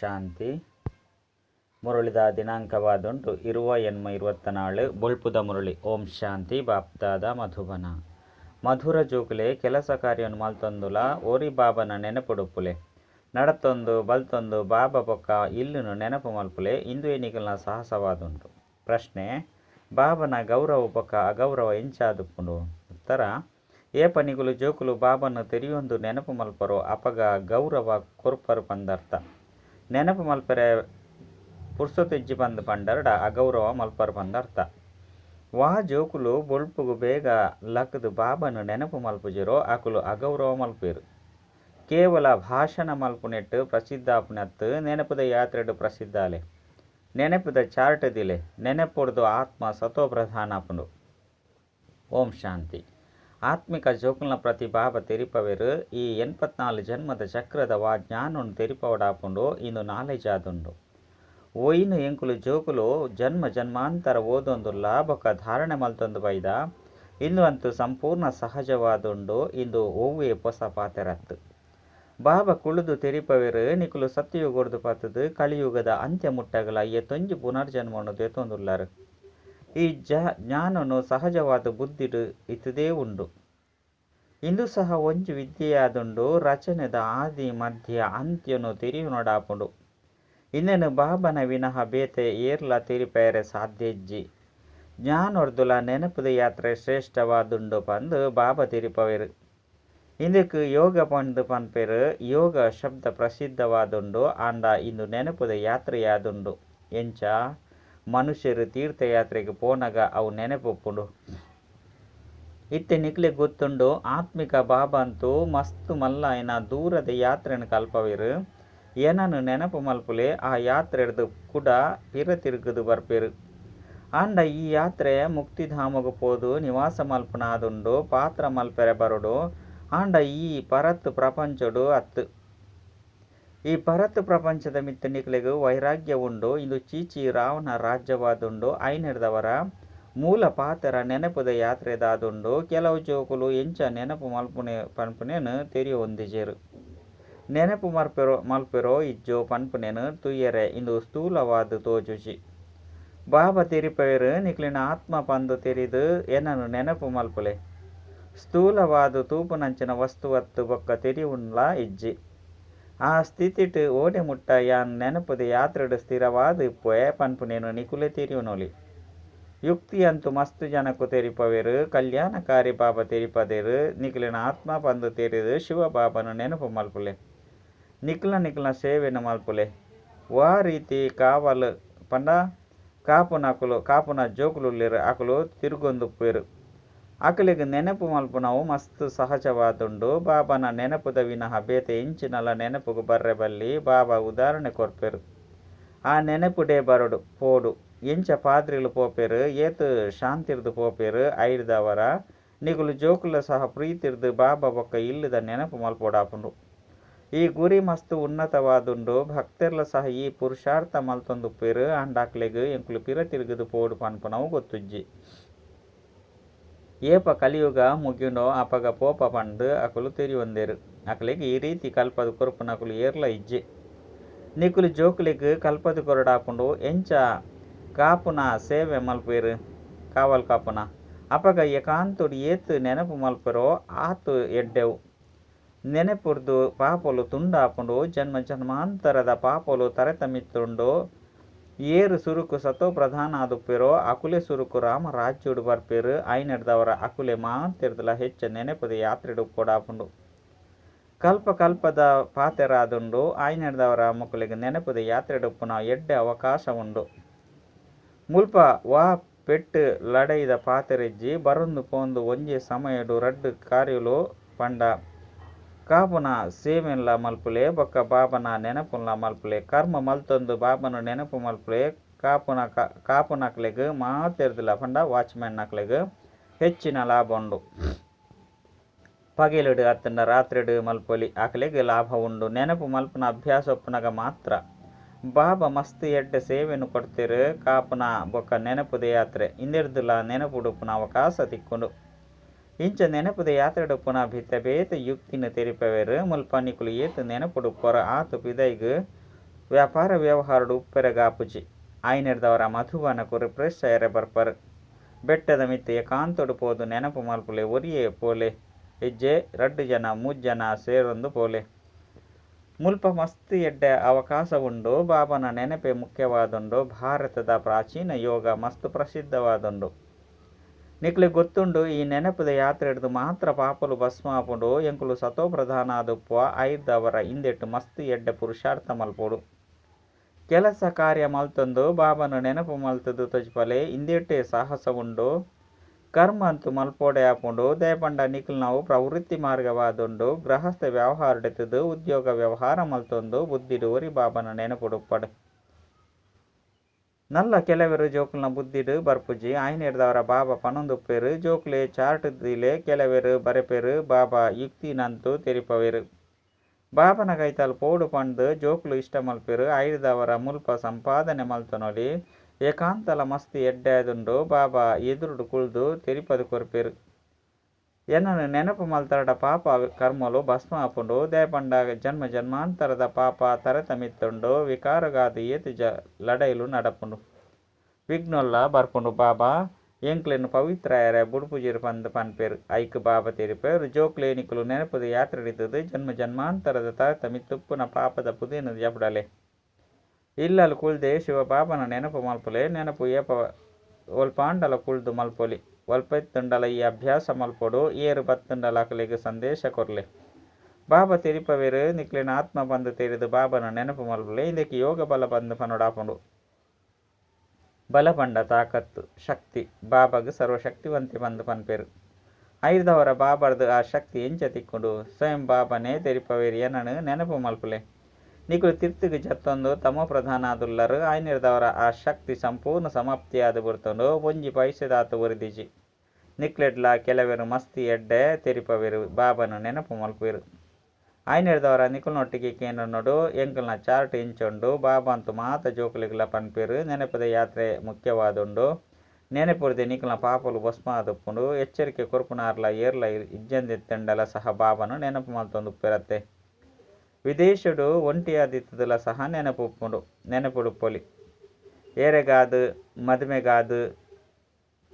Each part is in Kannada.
ಶಾಂತಿ. ಮುರಳಿದ ದಿನಾಂಕವಾದುಂಟು. ಇರುವ ಎನ್ಮ ಇರುವತ್ತ ನಾಳು ಬೊಳ್ಪುದ ಮುರುಳಿ. ಓಂ ಶಾಂತಿ, ಬಾಪ್ತಾದ, ಮಧುಬನ. ಮಧುರ ಜೋಕುಲೆ, ಕೆಲಸ ಕಾರ್ಯವನ್ನು ಮಲ್ತೊಂದುಲ, ಓರಿ ಬಾಬನ ನೆನಪುಡುಪುಲೆ ನಡತೊಂದು, ಬಲ್ತೊಂದು, ಬಾಬ ಪೊಕ್ಕ ಇಲ್ಲುನು ನೆನಪು ಮಲ್ಪುಲೆ ಇಂದು ಏನಿಗಲ್ನ ಸಾಹಸವಾದುಂಟು. ಪ್ರಶ್ನೆ, ಬಾಬನ ಗೌರವ ಪೊಕ್ಕ ಅಗೌರವ ಎಂಚಾದುಪುಂಡು ಉತ್ತರ ಏ ಪನಿಗುಲು ಜೋಕುಲು ಬಾಬನು ತೆರೆಯೊಂದು ನೆನಪು ಮಲ್ಪರೋ ಅಪಗ ಗೌರವ ಕೊರ್ಪರು ಪಂದರ್ಥ. ನೆನಪು ಮಲ್ಪರೆ ಪುರ್ಸೊತೆಜ್ಜಿ ಬಂದು ಪಂಡರ್ಡ ಅಗೌರವ ಮಲ್ಪರ್ ಪಂದರ್ಥ ವಾ ಜೋಕುಲು ಬೊಳ್ಪುಗು ಬೇಗ ಲಕ್ದು ಬಾಬನು ನೆನಪು ಮಲ್ಪುಜಿರೋ ಅಕುಲು ಅಗೌರವ ಮಲ್ಪೇರು ಕೇವಲ ಭಾಷಣ ಮಲ್ಪುನೆಟ್ಟು ಪ್ರಸಿದ್ಧಾಪುನತ್ತು ನೆನಪುದ ಯಾತ್ರೆಡು ಪ್ರಸಿದ್ಧಾಲೆ. ನೆನಪುದ ಚಾರ್ಟ್ ದಿಲೆ ನೆನಪುಡ್ದು ಆತ್ಮ ಸತೋ ಪ್ರಧಾನಪುಂಡು ಓಂ ಶಾಂತಿ. ಆತ್ಮಿಕ ಜೋಕುಲ್ನ ಪ್ರತಿ ಬಾಬ ತೆರಿಪವೆರು, ಈ ಎನ್ಪತ್ನಾಲು ಜನ್ಮದ ಚಕ್ರದ ವಾ ಜ್ಞಾನವನ್ನು ತೆರಿಪವಡಾಪುಂಡು, ಇಂದು ನಾಲೆಜ್ ಆದುಂಡು ಒಯ್ನು ಎಂಕುಲು ಜೋಕುಲು ಜನ್ಮ ಜನ್ಮಾಂತರ ಓದೊಂದು ಲಾಭಕ ಧಾರಣೆ ಮಲ್ತೊಂದು ಬೈದ, ಇಂದು ಅಂತೂ ಸಂಪೂರ್ಣ ಸಹಜವಾದುಂಡು, ಇಂದು ಒವ್ವೆ ಪೊಸ ಪಾತೆರತ್ತು. ಬಾಬ ಕುಳಿದು ತೆರಿಪವೆರು, ನಿಕುಲು ಸತ್ಯಯುಗೊಡ್ದು ಪಾತದು, ಕಲಿಯುಗದ ಅಂತ್ಯ ಮುಟ್ಟಗಲ ಅಯ್ಯ ತೊಂಜಿ ಪುನರ್ಜನ್ಮವನ್ನು ದೇತೊಂದುಲ್ಲಾರು ಈ ಜ ಜ್ಞಾನನು ಸಹಜವಾದ ಬುದ್ಧಿಡು ಇತದೇ ಉಂಡು. ಇಂದು ಸಹ ಒಂಜಿ ವಿದ್ಯೆಯಾದುಂಡು ರಚನೆದ ಆದಿ ಮಧ್ಯ ಅಂತ್ಯನು ತಿರಿವು ನೊಡಾಪುಂಡು. ಇನ್ನೇನು ಬಾಬನ ವಿನಃ ಬೇತೆ ಏರ್ಲ ತಿರಿಪೇರೆ ಸಾಧ್ಯಜ್ಜಿ. ಜ್ಞಾನೊರ್ದುಲ ನೆನಪುದ ಯಾತ್ರೆ ಶ್ರೇಷ್ಠವಾದುಂಡು ಪಂದು ಬಾಬ ತಿರಿಪವೆರು. ಇಂದಕ್ಕೆ ಯೋಗ ಪಂದು ಪನ್ಪೆರು, ಯೋಗ ಶಬ್ದ ಪ್ರಸಿದ್ಧವಾದುಂಡು, ಆಂಡ ಇಂದು ನೆನಪುದ ಯಾತ್ರೆಯಾದುಂಡು. ಎಂಚ ಮನುಷ್ಯರು ತೀರ್ಥಯಾತ್ರೆಗೆ ಪೋನಾಗ ಅವು ನೆನಪುಪ್ಪುಂಡು ಇತ್ತೆ ನಿಕ್ಲೆ ಗೊತ್ತುಂಡು, ಆತ್ಮಿಕ ಬಾಬಾ ಅಂತೂ ಮಸ್ತ್ ಮಲ್ಲ ಏನ ದೂರದ ಯಾತ್ರೆನ ಕಲ್ಪವೇರು. ಏನನ್ನು ನೆನಪು ಮಲ್ಪುಲೆ, ಆ ಯಾತ್ರೆಡ್ದು ಕೂಡ ಪಿರ ತಿರುಗದು ಬರ್ಪೇರು. ಆಂಡ ಈ ಯಾತ್ರೆ ಮುಕ್ತಿಧಾಮಗು ಪೋದು, ನಿವಾಸ ಮಲ್ಪನಾದುಂಡು, ಪಾತ್ರ ಮಲ್ಪೆರೆ ಬರುಡು. ಆಂಡ ಈ ಪರತ್ ಪ್ರಪಂಚಡು ಅತ್ತು. ಈ ಭರತ್ ಪ್ರಪಂಚದ ಮಿತ್ತ ನಿಕ್ಲೆಗು ವೈರಾಗ್ಯ ಉಂಡು ಇಂದು ಚೀಚಿ ರಾವಣ ರಾಜ್ಯವಾದುಂಡು ಐನೆಡ್ದವರ ಮೂಲ ಪಾತರ ನೆನಪುದ ಯಾತ್ರೆದಾದುಂಡು ಕೆಲವು ಜೋಕುಲು ಎಂಚ ನೆನಪು ಮಲ್ಪುನೆ, ಪನ್ಪುನೇನು ತೆರಿಯ ಹೊಂದಿಜೇರು. ನೆನಪು ಮಲ್ಪೆರೋ ಮಲ್ಪೆರೋ ಇಜ್ಜೋ ಪನ್ಪುನೇನು ತುಯ್ಯರೆ. ಇಂದು ಸ್ಥೂಲವಾದ ತೋಜುಜಿ. ಬಾಬಾ ತೆರಿಪೆರು ನಿಕ್ಲಿನ ಆತ್ಮ ಪಂದು ತೆರಿದು ಏನನ್ನು ನೆನಪು ಮಲ್ಪುಲೆ. ಸ್ಥೂಲವಾದ ತೂಪುನಂಚಿನ ವಸ್ತುವತ್ತು ಬೊಕ್ಕ ತೆರಿವುಂಡ್ಲ ಇಜ್ಜಿ. ಆ ಸ್ಥಿತಿಟ್ ಓಡೆ ಮುಟ್ಟ ಯಾನ್ ನೆನಪುದ ಯಾತ್ರೆಡ್ ಸ್ಥಿರವಾದ ಇಪ್ಪೊಯೆ ಪನ್ಪುನೇನು ನಿಕುಲೆ ತಿರಿಯುನೊಲಿ ಯುಕ್ತಿ ಅಂತೂ ಮಸ್ತ್ ಜನಕ್ಕು ತೆರಿಪವೆರು, ಕಲ್ಯಾಣಕಾರಿ ಬಾಬ ತೆರಿಪದೇರು ನಿಖಿಲಿನ ಆತ್ಮ ಪಂದು ತೆರೆದು ಶಿವ ಬಾಬನು ನೆನಪು ಮಲ್ಪುಲೆ. ನಿಖಿಲ ನಿಖಿಲ ಸೇವೆನು ಮಲ್ಪುಲೆ. ವಾ ರೀತಿ ಕಾವಲು ಪಂಡ, ಕಾಪುನ ಅಕುಲು ಕಾಪುನ ಜೋಕುಲುಲ್ಲಿರು ಅಕುಲು ತಿರುಗೊಂದುಪ್ಪೆರು. ಅಕಲಿಗೆ ನೆನಪು ಮಲ್ಪುನವು ಮಸ್ತ್ ಸಹಜವಾದುಂಡು. ಬಾಬನ ನೆನಪುದ ವಿನಃ ಬೇತೆ ಇಂಚಿನಲ ನೆನಪುಗು ಬರ್ರೆ ಬಲ್ಲಿ ಬಾಬಾ ಉದಾಹರಣೆ ಕೊರ್ಪೆರು. ಆ ನೆನಪುಡೇ ಬರಡು, ಪೋಡು. ಎಂಚ ಪಾದ್ರಿಲು ಪೋಪೆರು, ಏತು ಶಾಂತಿರ್ದು ಪೋಪೆರು ಐಡ್ದವರ ನಿಗುಲು ಜೋಕುಲ ಸಹ ಪ್ರೀತಿರ್ದು ಬಾಬಾ ಬೊಕ್ಕ ಇಲ್ಲದ ನೆನಪು ಮಲ್ಪೋಡಾಪುಂಡು. ಈ ಗುರಿ ಮಸ್ತ್ ಉನ್ನತವಾದುಂಡು, ಭಕ್ತರ್ಲ ಸಹ ಈ ಪುರುಷಾರ್ಥ ಮಲ್ತೊಂದುಪ್ಪೆರು ಅಂಡಾಕ್ಲೆಗ್ ಎಂಕುಲು ಪಿರ ತಿರುಗದು ಪೋಡು ಪನ್ಪುನವು ಗೊತ್ತುಜ್ಜಿ. ಏಪ ಕಲಿಯುಗ ಮುಗಿಯುಂಡೋ ಅಪಗ ಪೋಪ ಪಂಡ್, ಅಕುಲು ತೆರಿಯೊಂದೆರು ಅಕಲಿಗೆ ಈ ರೀತಿ ಕಲ್ಪದು ಕೊರ್ಪುನಕುಲು ಏರ್ಲ ಇಜ್ಜೆ. ನಿಕುಲು ಜೋಕುಲಿಗ್ ಕಲ್ಪದ ಕೊರಡಾಪುಂಡು, ಎಂಚ ಕಾಪುನ ಸೇವೆ ಮಲ್ಪೇರು ಕಾವಲ್ ಕಾಪುನ. ಅಪಗ ಏಕಾಂತುಡು ಏತು ನೆನಪು ಮಲ್ಪರೋ ಆತು ಎಡ್ಡೆವು. ನೆನಪುರ್ದು ಪಾಪಲು ತುಂಡಾಪುಂಡು, ಜನ್ಮ ಜನ್ಮಾಂತರದ ಪಾಪಲು ತರೆತಮಿತ್ತುಂಡು ಏರು ಸುರುಕು ಸತೋ ಪ್ರಧಾನ ಆದುಪ್ಪೆರೋ ಅಕುಲೆ ಸುರುಕು ರಾಮ ರಾಜ್ಯುಡು ಬರ್ಪೇರು ಐನೆಡ್ದವರ ಅಕುಲೆ ಮಾಂತಿರ್ದಲ ಹೆಚ್ಚ ನೆನೆಪದ ಯಾತ್ರೆಡು ಕೊಡಾಪುಂಡು ಕಲ್ಪ ಕಲ್ಪದ ಪಾತೆರಾದುಂಡು ಆಯ್ನೆಡ್ದವರ ಮಕ್ಕಳಿಗೆ ನೆನಪದ ಯಾತ್ರೆಡು ಪುನಃ ಎಡ್ಡೆ ಅವಕಾಶ ಉಂಡು. ಮುಲ್ಪ ವಾ ಪೆಟ್ಟು ಲಡೈದ ಪಾತೆರೆಜ್ಜಿ ಬರೊಂದು ಪೋಂದು ಒಂಜೆ ಸಮಯಡು ರಡ್ಡು ಕಾರ್ಯುಲು ಪಂಡ. ಕಾಪುನ ಸೇವೆಲ್ಲ ಮಲ್ಪುಲೆ, ಬೊಕ್ಕ ಬಾಬನ ನೆನಪುಲ್ಲ ಮಲ್ಪುಲೆ, ಕರ್ಮ ಮಲ್ತೊಂದು ಬಾಬನ ನೆನಪು ಮಲ್ಪುಲೆ, ಕಾಪುನ ಕಾಪುನಕ್ಲೆಗ್ ಮಾತೆರ್ದಿಲ್ಲ ಪಂಡ, ವಾಚ್ಮ್ಯಾನ್ ನಕ್ಲೆಗ್ ಹೆಚ್ಚಿನ ಲಾಭ ಉಂಡು. ಪಗೆಲುಡು ಅತ್ತಂಡ ರಾತ್ರಿಡು ಮಲ್ಪೊಲಿ ಅಕ್ಲೆಗ್ ಲಾಭ ಉಂಡು. ನೆನಪು ಮಲ್ಪನ ಅಭ್ಯಾಸ ಒಪ್ಪುನಗ ಮಾತ್ರ. ಬಾಬ ಮಸ್ತ್ ಎಡ್ಡೆ ಸೇವೆಯನ್ನು ಕೊಡ್ತಿರು, ಕಾಪುನ ಬೊಕ್ಕ ನೆನಪುದ ಯಾತ್ರೆ ಇಂದಿರ್ದುಲ ನೆನಪುಡುಪುನ ಅವಕಾಶ ತಿಕ್ಕೊಂಡು. ಇಂಚ ನೆನಪುದ ಯಾತ್ರೆಡು ಪುನಃ ಭಿತ್ತ ಬೇತೆ ಯುಕ್ತಿನ ತೆರಿಪವೆರು ಮುಲ್ಪ ನಿಕುಲು ಏತು ನೆನಪುಡು ಪೊರ ಆತು ಪಿದೈಗ್ ವ್ಯಾಪಾರ ವ್ಯವಹಾರಡು ಉಪ್ಪೆರಗಾಪುಜಿ ಮಧುವನ ಮಧುವನಕು ಪ್ರೆಶ್ ಎರೆ ಬರ್ಪರ್. ಬೆಟ್ಟದ ಮಿತ್ತೆ ಕಾಂತೊಡು ಪೋದು ನೆನಪು ಮಲ್ಪುಲೆ ಒರಿಯೇ ಪೋಲೆ. ಹೆಜ್ಜೆ ರಡ್ಡು ಜನ ಮೂಜ್ ಜನ ಸೇರೊಂದು ಪೋಲೆ. ಮುಲ್ಪ ಮಸ್ತ್ ಎಡ್ಡೆ ಅವಕಾಶ ಉಂಡು, ಬಾಬನ ನೆನಪೆ ಮುಖ್ಯವಾದುಂಡು, ಭಾರತದ ಪ್ರಾಚೀನ ಯೋಗ ಮಸ್ತ್ ಪ್ರಸಿದ್ಧವಾದುಂಡು. ನಿಕ್ಲಿಗೆ ಗೊತ್ತುಂಡು, ಈ ನೆನಪದ ಹಿಡಿದು ಮಾತ್ರ ಪಾಪಲು ಭಸ್ಮ ಆಪುಂಡು ಎಂಕುಲು ಸತೋ ಪ್ರಧಾನ ಆದುಪ್ಪುವ ಐದವರ ಹಿಂದೆಟ್ಟು ಮಸ್ತ್ ಎಡ್ಡೆ ಪುರುಷಾರ್ಥ ಮಲ್ಪೋಡು. ಕೆಲಸ ಕಾರ್ಯ ಮಲ್ತಂದು, ಬಾಬನ ನೆನಪು ಮಲ್ತದ್ದು ತೊಜ್ಪಲೆ, ಹಿಂದೆಟ್ಟೆ ಸಾಹಸ ಉಂಡು ಕರ್ಮ ಅಂತೂ ಮಲ್ಪೋಡೆ ಆಪುಂಡು ದೇಪಂಡ ನಿಖಿಲ್ ನಾವು ಪ್ರವೃತ್ತಿ ಮಾರ್ಗವಾದುಂಡು. ಗೃಹಸ್ಥ ವ್ಯವಹಾರ ಉದ್ಯೋಗ ವ್ಯವಹಾರ ಮಲ್ತೊಂದು ಬುದ್ಧಿಡು ಒರಿ ಬಾಬನ ನೆನಪುಡುಪ್ಪಡು. ನಲ್ಲ ಕೆಲವೆರು ಜೋಕುಲ್ನ ಬುದ್ಧಿಡು ಬರ್ಪುಜಿ ಆಯ್ನೆಡ್ದವರ ಬಾಬಾ ಪನೊಂದುಪ್ಪೆರು ಜೋಕ್ಲೆ ಚಾರ್ಟ್ ದಿಲೆ ಕೆಲವೆರು ಬರೆಪೆರು ಬಾಬಾ ಯುಕ್ತಿನಂತೂ ತೆರಿಪವೆರು ಬಾಬನ ಕೈತಲ್ ಪೋಡು ಪಂಡು ಜೋಕ್ಲು ಇಷ್ಟ ಮಲ್ಪಿರು ಐದವರ ಮುಲ್ಪ ಸಂಪಾದನೆ ಮಲ್ತನೊಲಿ ಏಕಾಂತಲ ಮಸ್ತಿ ಎಡ್ಡೆದುಂಡು ಬಾಬಾ ಎದುರುಡು ಕುಳ್ದು ತೆರಿಪದು ಕೊರ್ಪೆರು ಎನ್ನನು ನೆನಪು ಮಲ್ತರಡ ಪಾಪ ಕರ್ಮಲು ಭಸ್ಮ ಆಪುಂಡು ದೇಪಂಡ ಜನ್ಮ ಜನ್ಮಾಂತರದ ಪಾಪ ತರತಮಿತ್ತುಂಡು ವಿಕಾರಗಾದ ಏತು ಜ ಲಡೈಲು ನಡಪುಂಡು. ವಿಘ್ನೊಲ್ಲ ಬರ್ಪುಂಡು ಬಾಬಾ. ಎಂಕ್ಲೆನು ಪವಿತ್ರ ಎರೆ ಬುಡುಪುಜಿರು ಪಂದ ಪನ್ಪೇರು. ಐಕ್ ಬಾಬಾ ತೆರಿಪೇರು. ಜೋಕ್ಲೇನಿಕುಲು ನೆನಪುದ ಯಾತ್ರೆ ಹಿಡಿತದು ಜನ್ಮ ಜನ್ಮಾಂತರದ ತರತಮಿತ್ತುಪ್ಪುನ ಪಾಪದ ಪುದಿನ ಜಬಡಲೆ ಇಲ್ಲಲು ಕುಲ್ದೆ ಶಿವ ಬಾಬನ ನೆನಪು ಮಲ್ಪುಲೆ. ನೆನಪು ಏಪ ಒಲ್ಪಾಂಡಲ ಕುಳ್ದು ಮಲ್ಪೊಲಿ. ಅಭ್ಯಾಸ ಮಲ್ಪೊಡು, ಏರು ಬತ್ತುಂಡಲ ಅಕಲಿಗೆ ಸಂದೇಶ ಕೊರ್ಲೆ. ಬಾಬಾ ತೆರಿಪವೇರು, ನಿಕ್ಲಿನ ಆತ್ಮ ಬಂದು ತೆರೆದು ಬಾಬನ ನೆನಪು ಮಲ್ಪುಲೆ ಇದಕ್ಕೆ ಯೋಗ ಬಲ ಬಂದು ಪನೊಡಾಪುಂಡು ಬಲ ಪಂಡ ತಾಕತ್ತು, ಶಕ್ತಿ, ಬಾಬಾಗ ಸರ್ವಶಕ್ತಿವಂತೆ ಬಂದು ಪನ್ಪೇರು ಐದವರ ಬಾಬರ್ದು ಆ ಶಕ್ತಿ ಎಂಚ ತಿಕ್ಕೊಂಡು, ಸ್ವಯಂ ಬಾಬನೇ ತೆರಿಪವೇರು ಏನನು ನೆನಪು ಮಲ್ಪುಲೆ. ನಿಕುಲು ತಿರ್ತಿಗೆ ಜತ್ತೊಂದು ತಮೋ ಪ್ರಧಾನ ಆದುಲ್ಲರು ಆ ಶಕ್ತಿ ಸಂಪೂರ್ಣ ಸಮಾಪ್ತಿಯಾದ ಬರ್ತೊಂಡು, ಒಂಜಿ ಪೈಸೆದಾತು ಒರಿದಿಜಿ ನಿಕ್ಲೆಡ್ಲ, ಕೆಲವೆರು ಮಸ್ತಿ ಎಡ್ಡೆ, ತೆರಿಪವೆರು, ಬಾಬನ ನೆನಪು ಮಲ್ಪುವೆರು. ಆಯ್ನೆಡ್ದವರ ನಿಕುಲ್ನೊಟ್ಟಿಗೆ ನೋಡು, ಎಂಕಲ್ನ ಚಾರ್ಟ್ ಇಂಚೊಂಡು ಬಾಬಾ ಅಂತೂ ಮಾತ ಜೋಕುಲಿಗಳ ಪನ್ಪೇರು, ನೆನಪದ ಯಾತ್ರೆ ಮುಖ್ಯವಾದುಂಡು. ನೆನಪುರದೆ ನಿಕಲ್ನ ಪಾಪಲು ಭಸ್ಮ ಆದುಪ್ಪುಂಡು ಎಚ್ಚರಿಕೆ ಕೊರ್ಪುನಾರ್ಲ ಏರ್ಲ ಇಜ್ಜಂದಿತ್ತೆಂಡಲ ಸಹ ಬಾಬನು ನೆನಪು ಮಲ್ತೊಂದು ಉಪ್ಪಿರತ್ತೆ ವಿದೇಶಡು ಒಂಟಿಯಾದಿತ್ತದಲ ಸಹ ನೆನಪುಪ್ಪುಂಡು ನೆನಪುಡುಪ್ಪೊಲಿ ಏರೆಗಾದು, ಮದುಮೆಗಾದು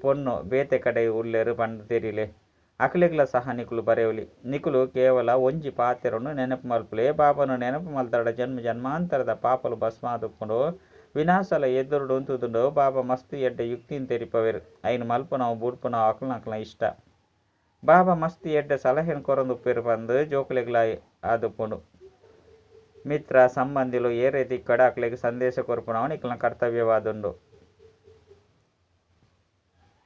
ಪೊನ್ನು ಬೇತೆ ಕಡೆ ಉಲ್ಲೆರು ಪಂಡು ತೆರಿಲೆ ಅಕಲಿಗ್ಲ ಸಹ ನಿಕುಲು ಬರೆಯುಲಿ ನಿಕುಲು ಕೇವಲ ಒಂಜಿ ಪಾತೆರನ್ನು ನೆನಪು ಮಲ್ಪುಲೆ ಬಾಬನು ನೆನಪು ಮಲ್ತಡ ಜನ್ಮ ಜನ್ಮಾಂತರದ ಪಾಪಲು ಭಸ್ಮ ಆದುಪ್ಪುಂಡು ವಿನಾಶಲ ಎದುರುಡು ಉಂತುದುಂಡು ಬಾಬಾ ಮಸ್ತ್ ಎಡ್ಡೆ ಯುಕ್ತಿನ್ ತೆರಿಪವೆರು ಐನು ಮಲ್ಪುನವು ಬುಡ್ಪುನವು ಅಕಲ್ನಕ್ಲ ಇಷ್ಟ ಬಾಬಾ ಮಸ್ತ್ ಎಡ್ಡೆ ಸಲಹೆನ್ ಕೊರೊಂದು ಉಪ್ಪೆರು ಪಂದು ಜೋಕುಲೆಗ್ಲ ಆದುಪ್ಪುಂಡು ಮಿತ್ರ ಸಂಬಂಧಿಲು ఏ రీతి ఇక్కడ అక్కడికి సందేశ కొరుపునామని ఇక్కడ కర్తవ్యవాదుండు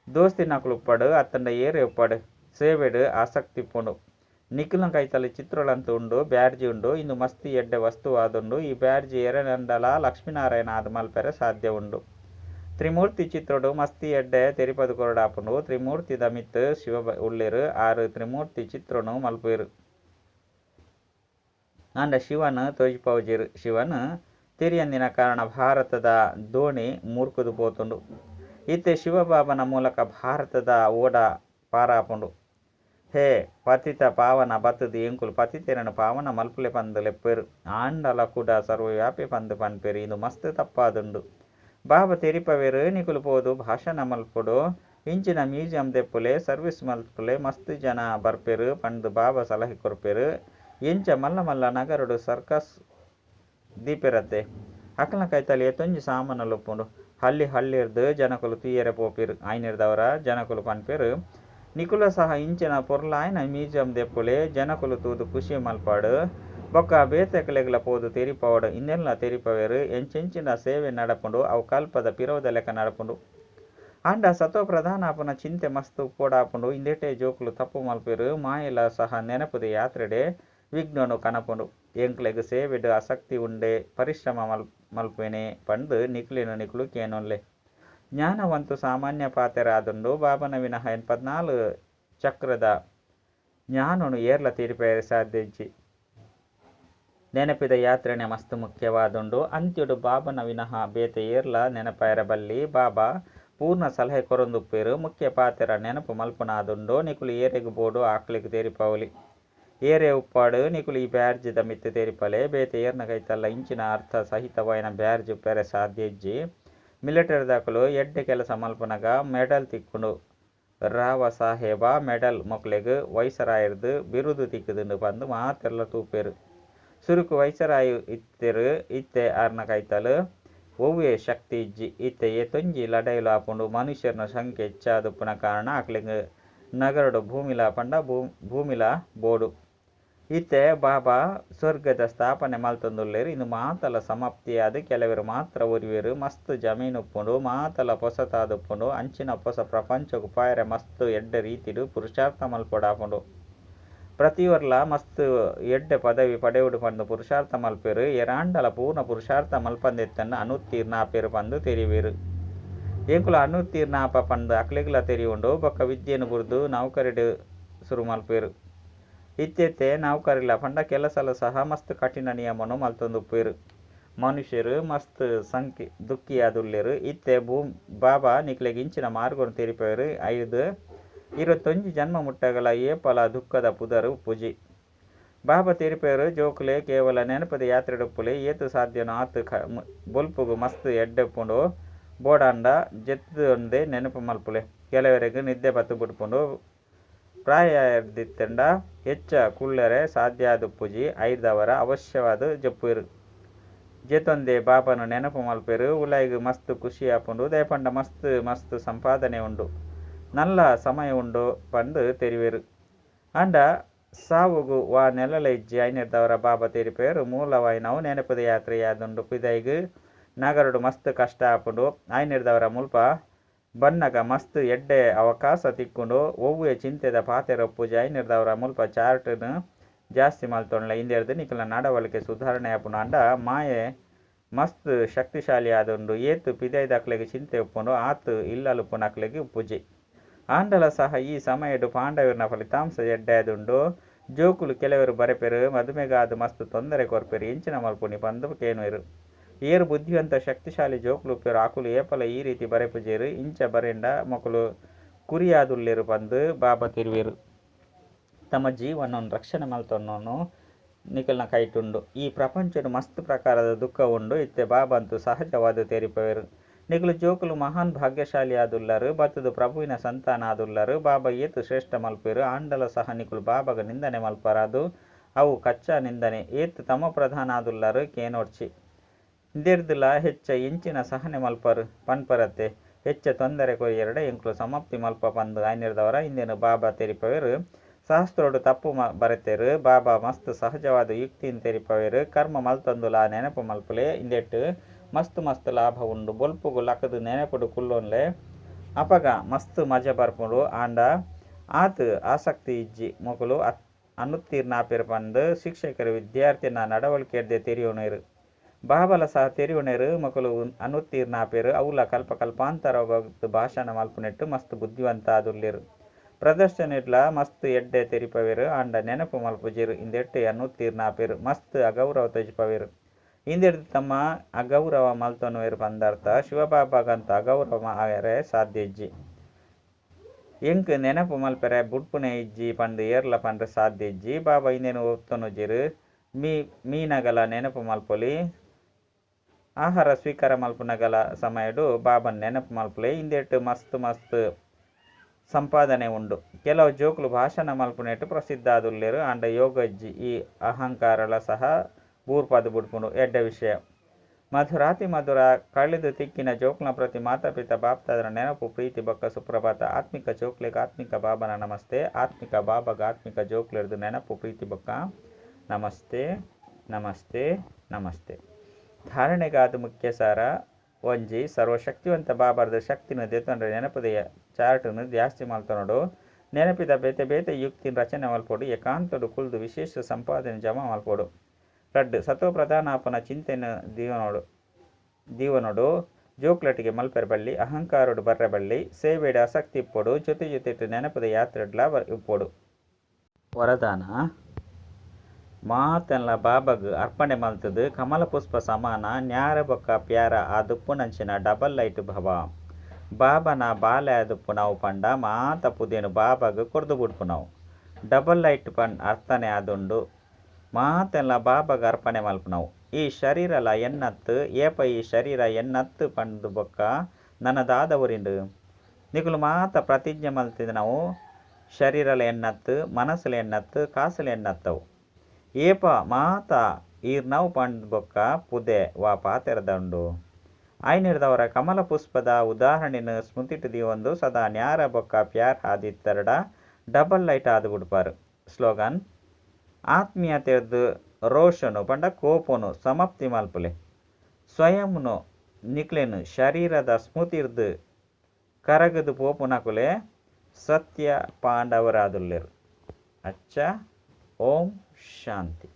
దోస్తి నకులు ఉప్పాడు అత్తండ ఏరే ఉప్పాడు ಸೇವೆಡು ಆಸಕ್ತಿ ಪುಂಡು ನಿಖಿಲ ಕೈತಲ್ಲಿ ಚಿತ್ರಗಳಂತ ಉಂಡು ಬ್ಯಾಡ್ಜಿ ಉಂಡು ಇಂದು ಮಸ್ತಿ ಎಡ್ಡೆ ವಸ್ತು ಆದುಂಡು ಈ ಬ್ಯಾಡ್ಜಿ ಎರೆನಂಡಲ ಲಕ್ಷ್ಮೀನಾರಾಯಣ ಆದ ಮಲ್ಪೆರೆ ಸಾಧ್ಯ ಉಂಡು ತ್ರಿಮೂರ್ತಿ ಚಿತ್ರಡು ಮಸ್ತಿ ಎಡ್ಡೆ ತೆರಿಪದು ಕೊರಡಾಪುಂಡು ತ್ರಿಮೂರ್ತಿ ದಮಿತ್ ಶಿವ ಉಳ್ಳಿರು ಆರು ತ್ರಿಮೂರ್ತಿ ಚಿತ್ರನು ಮಲ್ಪೇರು ಅಂಡ ಶಿವನ ತೋಜಿಪೌಜಿರು ಶಿವನ ತಿರಿಯಂದಿನ ಕಾರಣ ಭಾರತದ ದೋಣಿ ಮೂರ್ಖುದು ಪೋತುಂಡು ಇತ್ತೆ ಶಿವಬಾಬನ ಮೂಲಕ ಭಾರತದ ಓಡ ಪಾರಾಪುಂಡು. ಹೇ, ಪತಿತ ಪಾವನ ಬತದಿ ಎಂಕುಲು. ಪತಿತೆರನು ಪಾವನ ಮಲ್ಪುಲೆ ಪಂದಲೆ ಪೆರು. ಆಂಡಲ ಕೂಡ ಸರ್ವವ್ಯಾಪಿ ಪಂದು ಪನ್ಪೆರು. ಇದು ಮಸ್ತ್ ತಪ್ಪಾದುಂಡು. ಬಾಬ ತೆರಿಪವೆರು ನಿಕುಲು ಪೋದು, ಭಾಷಣ ಮಲ್ಪುಡು. ಇಂಚಿನ ಮ್ಯೂಸಿಯಂ ದೆಪ್ಪುಲೆ, ಸರ್ವಿಸ್ ಮಲ್ಪುಲೆ, ಮಸ್ತ್ ಜನ ಬರ್ಪೆರು. ಪಂದು ಬಾಬ ಸಲಹೆ ಕೊರ್ಪೆರು. ಇಂಚ ಮಲ್ಲ ಮಲ್ಲ ನಗರುಡು ಸರ್ಕಸ್ ದೀಪಿರತ್ತೆ ಅಕ್ಕನ ಕೈತಲಿಯ ಎತ್ತೊಂಜಿ ಸಾಮಾನು ಹಳ್ಳಿ ಹಳ್ಳಿರ್ದು ಜನಕುಲು ತೂಯರೆ ಪೋಪಿರ್ ಆಯ್ನಿರ್ದವರ ಜನಕುಲು ಪನ್ಪಿರ್ ನಿಕುಲ ಸಹ ಇಂಚಿನ ಪೊರ್ಲಾಯ್ನ ಮ್ಯೂಸಿಯಂ ದೆಪ್ಪುಲೆ ಜನಕುಲು ತೂದು ಖುಷಿ ಮಲ್ಪಾಡು. ಬೊಕ್ಕ ಬೇತೆಕಲೆಗ್ಲ ಪೋದು ತೆರಿಪವಡು, ಇನ್ನೆಲ್ಲ ತೆರಿಪವೆರು. ಎಂಚೆಂಚಿನ ಸೇವೆ ನಡಪುಂಡು, ಅವು ಕಲ್ಪದ ಪಿರೋದ ಲೆಕ್ಕ ನಡಪುಂಡು. ಅಂಡ ಸತೋ ಪ್ರಧಾನ ಆಪುನ ಚಿಂತೆ ಮಸ್ತ್ ಪೋಡಾಪುಂಡು, ಇಂದೆಟೆ ಜೋಕುಲು ತಪ್ಪು ಮಲ್ಪಿರು. ಮಾಯೆಲ ಸಹ ನೆನಪುದ ಯಾತ್ರೆಡೆ. ವಿಘ್ನನು ಕನಪುಂಡು ಎಂಕ್ಲೆಗ್ ಸೇವೆಡು ಆಸಕ್ತಿ ಉಂಡೆ ಪರಿಶ್ರಮ ಮಲ್ ಮಲ್ಪೆನೆ ಪಂದು ನಿಕ್ಲೆನು ನಿಕ್ಲು ಕೇನೊಲ್ಲೆ ಜ್ಞಾನವಂತು ಸಾಮಾನ್ಯ ಪಾತೆರಾದುಂಡು ಬಾಬನ ವಿನಃ ಎನ್ ಪದ್ನಾಲು ಚಕ್ರದ ಜ್ಞಾನನು ಏರ್ಲ ತೀರಿಪೆರೆ ಸಾಧ್ಯಜ್ಜಿ ನೆನಪಿದ ಯಾತ್ರೆನೆ ಮಸ್ತ್ ಮುಖ್ಯವಾದುಂಡು ಅಂತ್ಯುಡು ಬಾಬನ ವಿನಃ ಬೇತೆ ಏರ್ಲ ನೆನಪೈರಬಲ್ಲಿ ಬಾಬಾ ಪೂರ್ಣ ಸಲಹೆ ಕೊರೊಂದುಪ್ಪೇರು ಮುಖ್ಯ ಪಾತೆರ ನೆನಪು ಮಲ್ಪುನಾದುಂಡು ನಿಕುಲು ಏರೆಗು ಬೋಡು ಆಕ್ಲಿಗ್ ತೇರಿಪವಲಿ ಏರೆ ಉಪ್ಪಾಡು, ನಿಕುಲು ಈ ಬ್ಯಾರ್ಜಿದ ಮಿತ್ತು ತೆರಿಪಲೆ, ಬೇತೆ ಏರ್ನ ಕೈತಲ್ಲ, ಇಂಚಿನ ಅರ್ಥ ಸಹಿತವಾಯಿನ ಬ್ಯಾರ್ಜ್ ಪೆರೆ ಸಾಧ್ಯಜ್ಜಿ ಮಿಲಿಟರಿ ದಾಖಲು, ಎಡ್ಡೆ ಕೆಲಸ ಮಲ್ಪನಗ, ಮೆಡಲ್ ತಿಕ್ಕುಂಡು. ರಾವ ಸಾಹೇಬ, ಮೆಡಲ್ ಮೊಕ್ಲೆಗ್, ವೈಸರಾಯರ್ದು, ಬಿರುದು ತಿಕ್ಕುದುಂಡು ಬಂದು ಮಾತೆಲ್ಲ ತೂಪೇರು. ಸುರುಕು ವಯಸ್ಸರಾಯು ಇತ್ತೆರು, ಇತ್ತೆ ಆರ್ನ ಕೈತಲು. ಒವ್ವೆ ಶಕ್ತಿ ಇಜ್ಜಿ, ಇತ್ತೆಯೇ ತೊಂಜಿ ಲಡೈಲು ಆಪುಂಡು. ಮನುಷ್ಯರ್ನ ಸಂಖ್ಯೆ ಹೆಚ್ಚಾದುಪ್ಪುನ ಕಾರಣ ಆಕ್ಲಿಂಗ್. ನಗರಡು ಭೂಮಿಲ ಪಂಡ ಭೂ, ಭೂಮಿಲ ಬೋಡು. ಇತ್ತೆ ಬಾಬಾ ಸ್ವರ್ಗದ ಸ್ಥಾಪನೆ ಮಲ್ತೊಂದುಲ್ಲೆರ್ ಇನ್ನು ಮಾತಲ ಸಮಾಪ್ತಿಯಾದ ಕೆಲವರು ಮಾತ್ರ ಒರಿವೆರ್ ಮಸ್ತ್ ಜಮೀನು ಉಪ್ಪುಂಡು, ಮಾತಲ ಪೊಸತಾದುಪ್ಪುಂಡು ಅಂಚಿನ ಪೊಸ ಪ್ರಪಂಚ ಉಪಾಯರೆ ಮಸ್ತ್ ಎಡ್ಡೆ ರೀತಿಡು, ಪುರುಷಾರ್ಥ ಮಲ್ಪೊಡಾಪುಂಡು. ಪ್ರತಿಯೊರ್ಲ ಮಸ್ತ್ ಎಡ್ಡೆ ಪದವಿ ಪಡೆಯುಡು ಪಂದು ಪುರುಷಾರ್ಥ ಮಲ್ಪೆರು. ಎರಾಂಡಲ ಪೂರ್ಣ ಪುರುಷಾರ್ಥ ಮಲ್ಪಂದೆತ್ತನ್ನು ಅನುತ್ತೀರ್ಣ ಪೇರು ಪಂದು ತೆರಿವೆರು. ಎಂಕುಲ ಅನುತ್ತೀರ್ಣ ಪಂದು ಅಕ್ಲೆಗ್ಲ ತೆರಿಯುಂಡು ಬೊಕ್ಕ ವಿದ್ಯೆಯನ್ನು ಬುರ್ದು ನೌಕರಿಡು ಶುರು ಮಲ್ಪೆರು. ಇತ್ತೆತ್ತೆ ನೌಕರಿಲ ಪಂಡ ಕೆಲಸಲ ಸಹ. ಮಸ್ತ್ ಕಠಿಣ ನಿಯಮನು ಮಲ್ತೊಂದುಪ್ಪೆರು ಮನುಷ್ಯರು ಮಸ್ತ್ ಸಂಖ್ಯೆ ದುಃಖಿಯಾದುಲ್ಲೆರು ಇತ್ತೆ ಭೂ ಬಾಬಾ ನಿಕ್ಲೆಗ್ ಇಂಚಿನ ಮಾರ್ಗವನ್ನು ತಿರುಪರು. ಐದು, ಇರವತ್ತೊಂಜಿ ಜನ್ಮ ಮುಟ್ಟಗಲ ಏಪಲ ದುಃಖದ ಪುದರು ಪುಜಿ. ಬಾಬಾ ತೆರಿಪೇರು ಜೋಕುಲೆ ಕೇವಲ ನೆನಪದ ಯಾತ್ರೆಡುಪ್ಪುಲೆ ಏತು ಸಾಧ್ಯನು ಆತು ಖ ಬೊಲ್ಪುಗು ಮಸ್ತ್ ಎಡ್ಡೆಪ್ಪುಂಡು ಬೋಡಾಂಡ ಜೆತ್ತೊಂದೇ ನೆನಪು ಮಲ್ಪುಲೆ. ಕೆಲವರೆಗೂ ನಿದ್ದೆ ಬತ್ತು ಬಿಡ್ಪುಂಡು ಪ್ರಾಯದಿತ್ತಂಡ ಹೆಚ್ಚ ಕುಳ್ಳರೆ ಪೂಜಿ, ಐದವರ ಅವಶ್ಯವಾದ ಜಪ್ಪುರು ಜೆತೊಂದೆ ಬಾಬನ ನೆನಪು ಮಲ್ಪೆರು, ಉಲಾಯಿಗ್ ಮಸ್ತ್ ಖುಷಿ ಆಪುಂಡು ದಯಪಂಡ ಮಸ್ತ್ ಮಸ್ತ್ ಸಂಪಾದನೆ ಉಂಡು. ನಲ್ಲ ಸಮಯ ಉಂಡು ಪಂದು ತೆರಿವೆರು. ಅಂಡ ಸಾವುಗು ವಾ ನೆಲಲ ಇಜ್ಜಿ ಐನಿರ್ದವರ ಬಾಬ ತೆರಿಪೇರು ಮೂಲವಾಯಿನವು ನೆನಪದ ಯಾತ್ರೆಯಾದುಂಡು ಪಿದೈಗ್, ನಗರಡು ಮಸ್ತ್ ಕಷ್ಟ ಆಪುಂಡು ಐನಿರ್ದವರ ಮುಲ್ಪ ಬನ್ನಗ ಮಸ್ತ್ ಎಡ್ಡೆ ಅವಕಾಶ ತಿಕ್ಕೊಂಡು ಒವ್ವೆ ಚಿಂತೆದ ಪಾತೆರ ಪೂಜೆ ಮುಲ್ಪ ಚಾರ್ಟ್ನು ಜಾಸ್ತಿ ಮಲ್ತೊಂಡ್ಲ ಇಂದೆರ್ದು ನಿಖಲ ನಡವಳಿಕೆ ಸುಧಾರಣೆ ಅಂಡ ಮಾಯೆ ಮಸ್ತ್ ಶಕ್ತಿಶಾಲಿ ಆದುಂಡು ಏತು ಪಿದೈದಕ್ಲೆಗ್ ಚಿಂತೆ ಉಪ್ಪುಂಡು ಆತು ಇಲ್ಲಲು ಪುನಕ್ಲೆಗ್ ಪೂಜೆ. ಆಂಡಲ ಸಹ ಈ ಸಮಯಡು ಪಾಂಡವಿರ್ನ ಫಲಿತಾಂಶ ಎಡ್ಡೆದುಂಡು ಜೋಕುಲು ಕೆಲವರು ಬರೆಪೆರು, ಮದುಮೆಗಾದು ಮಸ್ತ್ ತೊಂದರೆ ಕೊರ್ಪೆರು, ಇಂಚಿನ ಮಲ್ಪುನಿ ಪಂದು ಕೇನುವೆರು ಏರು ಬುದ್ಧಿವಂತ ಶಕ್ತಿಶಾಲಿ ಜೋಕುಲು ಆಕುಲು ಏಪಲ ಈ ರೀತಿ ಬರೆಪುಜೇರು ಇಂಚ ಬರೆಂಡ ಮೊಕಲು ಕುರಿಯಾದುಲ್ಲೆರು ಬಂದು ಬಾಬಾ ತಿರುವೆರು. ತಮ್ಮ ಜೀವನವನ್ನು ರಕ್ಷಣೆ ಮಲ್ತೊನ್ನೋನು ನಿಖಲ್ನ ಕೈಟುಂಡು. ಈ ಪ್ರಪಂಚದ ಮಸ್ತ್ ಪ್ರಕಾರದ ದುಃಖ ಉಂಡು, ಇತ್ತೆ ಬಾಬಂತು ಸಹಜವಾದ ತೆರಿಪವೆರು. ನಿಖಲು ಜೋಕುಲು ಮಹಾನ್ ಭಾಗ್ಯಶಾಲಿ ಆದುಲ್ಲರು, ಬತ್ತದು ಪ್ರಭುವಿನ ಸಂತಾನ ಆದುಲ್ಲರು, ಬಾಬಾ ಏತು ಶ್ರೇಷ್ಠ ಮಲ್ಪೆರು ಆಂಡಲ ಸಹ ನಿಕುಲು ಬಾಬಗ ನಿಂದನೆ ಮಲ್ಪರಾದು, ಅವು ಕಚ್ಚಾ ನಿಂದನೆ, ಏತು ತಮ ಪ್ರಧಾನ ಆದುಲ್ಲರು, ಕೇನೋಡ್ಚಿ. ಇಂದೆರ್ದುಲ ಹೆಚ್ಚ ಇಂಚಿನ ಸಹನೆ ಮಲ್ಪರ್ ಪನ್ಪರತೆ, ಹೆಚ್ಚ ತೊಂದರೆ ಕೊಯ್ಯರಡೆ ಎಂಕ್ಲು ಸಮಾಪ್ತಿ ಮಲ್ಪ ಪಂದು ಆಯ್ನಿರ್ದವರ ಇಂದಿನ ಬಾಬಾ ತೆರಿಪವೆರು? ಸಹಸ್ರೋಡು ತಪ್ಪು ಮ ಬರೆತೆರು, ಬಾಬಾ ಮಸ್ತ್ ಸಹಜವಾದ ಯುಕ್ತಿನ್ ತೆರಿಪವೆರು, ಕರ್ಮ ಮಲ್ತೊಂದುಲ ನೆನಪು ಮಲ್ಪಲೆ ಇಂದೆಟ್ಟು ಮಸ್ತ್ ಮಸ್ತ್ ಲಾಭ ಉಂಡು, ಬೊಲ್ಪುಗು ಲಕದು ನೆನಪುಡು ಕುಲ್ಲೊನ್ಲೆ. ಅಪಗ ಮಸ್ತ್ ಮಜ ಬರ್ಪುಡು, ಆಂಡ ಆತ್ ಆಸಕ್ತಿ ಇಜ್ಜಿ ಮಗಳು ಅನುತ್ತೀರ್ಣ ಆಪೆರ್ ಬಂದು ಶಿಕ್ಷಕರು ವಿದ್ಯಾರ್ಥಿನ ನಡವಳಿಕೆಡ್ದೆ ತೆರಿಯೋಣೆರು. ಬಾಬಲ ಮೊಕಲು ಅನುತ್ತೀರ್ಣ ಆಪೆರು ಅವುಲ ಕಲ್ಪ ಕಲ್ಪಾಂತರ ಭಾಷಣ ಮಲ್ಪುನೆಟ್ಟು ಮಸ್ತ್ ಬುದ್ಧಿವಂತ ಆದುಲ್ಲೆರು ಪ್ರದರ್ಶನ ಮಸ್ತ್ ಎಡ್ಡೆ ತೆರಿಪವೆರು. ಆಂಡ ನೆನಪು ಮಲ್ಪುಜಿರು ಇಂದೆಟ್ಟೆ ಅನುತ್ತೀರ್ಣ ಆಪೆರು ಮಸ್ತ್ ಅಗೌರವ ತೆಜಿಪವೆರು. ಹಿಂದೆಡ್ದು ತಮ್ಮ ಅಗೌರವ ಮಲ್ತನು ಇರು ಬಂದರ್ಥ ಶಿವಬಾಬಾಗಂತ ಅಗೌರವ ಆಗರೆ ಸಾಧ್ಯ ಇಜ್ಜಿ. ಎಂಕ್ ನೆನಪು ಮಲ್ಪೆರೆ ಬುಡ್ಪುನೆ ಇಜ್ಜಿ ಪಂಡ ಏರ್ಲ ಪಂಡ್ರೆ ಸಾಧ್ಯ ಇಜ್ಜಿ. ಬಾಬಾ ಇಂದೇನು ಒತ್ತೊನುಜಿರು ಮೀ ಮೀನಗಲ ನೆನಪು ಮಲ್ಪೊಲಿ. ಆಹಾರ ಸ್ವೀಕಾರ ಮಲ್ಪುನಗಲ ಸಮಯಡು ಬಾಬನ್ ನೆನಪು ಮಲ್ಪುಲೆ ಇಂದೆಟ್ಟು ಮಸ್ತ್ ಮಸ್ತ್ ಸಂಪಾದನೆ ಉಂಡು. ಕೆಲವು ಜೋಕುಲು ಭಾಷಣ ಮಲ್ಪುನೆಟ್ಟು ಪ್ರಸಿದ್ಧ ಆದುಲ್ಲೇರು ಅಂಡ ಯೋಗಜ್ಜಿ ಈ ಅಹಂಕಾರಲ ಸಹ ಬೂರ್ಪಾದು ಬುಡ್ಪುಂಡು. ಎಡ್ಡ ವಿಷಯ. ಮಧುರಾತಿ ಮಧುರ, ಕಳೆದು ತಿಕ್ಕಿನ ಜೋಕ್ನ ಪ್ರತಿ ಮಾತಾಪಿತ ಬಾಪ್ತಾದರ ನೆನಪು, ಪ್ರೀತಿ, ಬಕ್ಕ, ಸುಪ್ರಭಾತ, ಆತ್ಮಿಕ ಜೋಕ್ಲೆಗ ಆತ್ಮಿಕ ಬಾಬನ ನಮಸ್ತೆ, ಆತ್ಮಿಕ ಬಾಬಗ ಆತ್ಮಿಕ ಜೋಕ್ಲೆರ್ದು ನೆನಪು, ಪ್ರೀತಿ, ಬಕ್ಕ, ನಮಸ್ತೆ ನಮಸ್ತೆ ನಮಸ್ತೆ. ಧಾರಣೆಗಾದ ಮುಖ್ಯ ಸಾರ ಒಂಜಿ ಸರ್ವಶಕ್ತಿವಂತ ಬಾಬಾರ್ದ ಶಕ್ತಿನ ದೇತಂಡ ನೆನಪದೆಯ? ಚಾರ್ಟ್ನು ಜಾಸ್ತಿ ಮಾಲ್ತನೋಡು ನೆನಪಿದ ಬೇತೆ ಬೇತೆ ಯುಕ್ತಿನ ರಚನೆ ಮಲ್ಪೋಡು ಏಕಾಂತಡು ಕುಲ್ದು ವಿಶೇಷ ಸಂಪಾದನೆ ಜಮಾ ಮಲ್ಪೋಡು ರಡ್ ಸತ್ವ ಪ್ರಧಾನಾಪನ ಚಿಂತೆನ ದೀವನೋಡು ದೀವನೋಡು ಜೋಕ್ಲಟಿಗೆ ಮಲ್ಪೆರ ಬಳ್ಳಿ, ಅಹಂಕಾರಡು ಬರ್ರೆ ಬಳ್ಳಿ, ಸೇವೆಡೆ ಆಸಕ್ತಿ ಇಪ್ಪೋಡು, ಜೊತೆ ಜೊತೆ ನೆನಪದ ಯಾತ್ರೆಡ್ಲ ಇಪ್ಪೋಡು. ವರದಾನ? ಮಾತೆಲ್ಲ ಬಾಬಗ್ ಅರ್ಪಣೆ ಮಲ್ತದು ಕಮಲ ಪುಷ್ಪ ಸಮಾನ ನ್ಯಾರ ಬೊಕ್ಕ ಪ್ಯಾರ, ಆ ದುಪ್ಪುನಂಚಿನ ಡಬಲ್ ಲೈಟ್ ಭವ. ಬಾಬನ ಬಾಲೆ ದುಪ್ಪು ನಾವು ಪಂಡ, ಮಾತ ಪುದೇನು ಬಾಬಗ್ ಕೊರ್ದು ಬಿಡ್ಪು ನಾವು. ಡಬಲ್ ಲೈಟ್ ಪಂಡ್ ಅರ್ಥನೆ ಆದುಂಡು, ಮಾತೆಲ್ಲ ಬಾಬಗ್ ಅರ್ಪಣೆ ಮಲ್ಪನವು ಈ ಶರೀರಲ ಎನ್ನತ್ತು, ಏಪ ಈ ಶರೀರ ಎನ್ನತ್ತು ಪಂಡು ಬೊಕ್ಕ ನನ್ನದಾದವರಿಂಡು ನಿಗುಲು ಮಾತ ಪ್ರತಿಜ್ಞೆ ಮಲ್ತಿದ್ದು ನಾವು. ಶರೀರಲ ಎನ್ನತ್ತು ಮನಸ್ಸಲ ಎನ್ನತ್ತು ಕಾಸಲ ಎನ್ನತ್ತವು. ಏಪ ಮಾತ ಈರ್ ನೌ ಪಂಡ್ ಬೊಕ್ಕ ಪುದೆ ವಾ ಪಾತೆರದಂಡು ಆಯ್ನಿರ್ದವರ ಕಮಲ ಪುಷ್ಪದ ಉದಾಹರಣೆನ ಸ್ಮೃತಿಟು ಒಂದು ಸದಾ ನ್ಯಾರ ಬೊಕ್ಕ ಪ್ಯಾರ್ ಆದಿತ್ತರಡ ಡಬಲ್ ಲೈಟ್ ಆದು ಬಿಡ್ಪಾರು ಸ್ಲೋಗನ್ ಆತ್ಮೀಯತೆಯದ್ದು ರೋಷನು ಪಂಡ ಕೋಪನು ಸಮಾಪ್ತಿ ಮಲ್ಪುಲೆ. ಸ್ವಯಂನು ನಿಕ್ಲೆನು ಶರೀರದ ಸ್ಮೃತಿರ್ದು ಕರಗದು ಪೋಪುನಕುಲೆ ಸತ್ಯ ಪಾಂಡವರಾದುಲ್ಲೆರು. ಅಚ್ಚ, ಓಂ ಶಾಂತಿ